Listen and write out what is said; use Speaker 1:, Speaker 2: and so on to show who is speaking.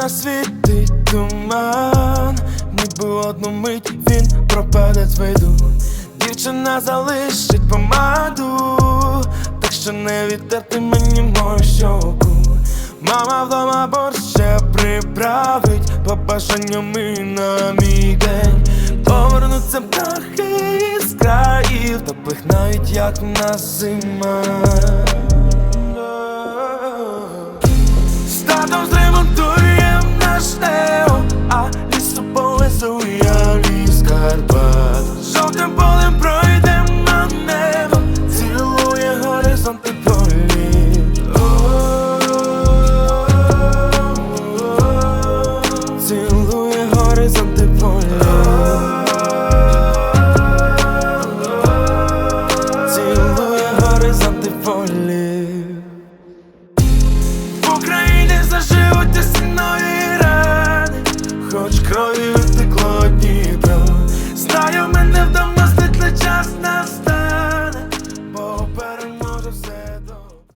Speaker 1: Ще світить туман, ніби одну мить він пропаде з. Дівчина залишить помаду, так що не відтерти мені мою щоку. Мама вдома борщ ще приправить по бажанням і на мій день. Повернуться птахи із країв, теплих навіть як в нас зима. Статом зремонтуєм Горизонти полі. Цілує. В Україні заживуть ти крові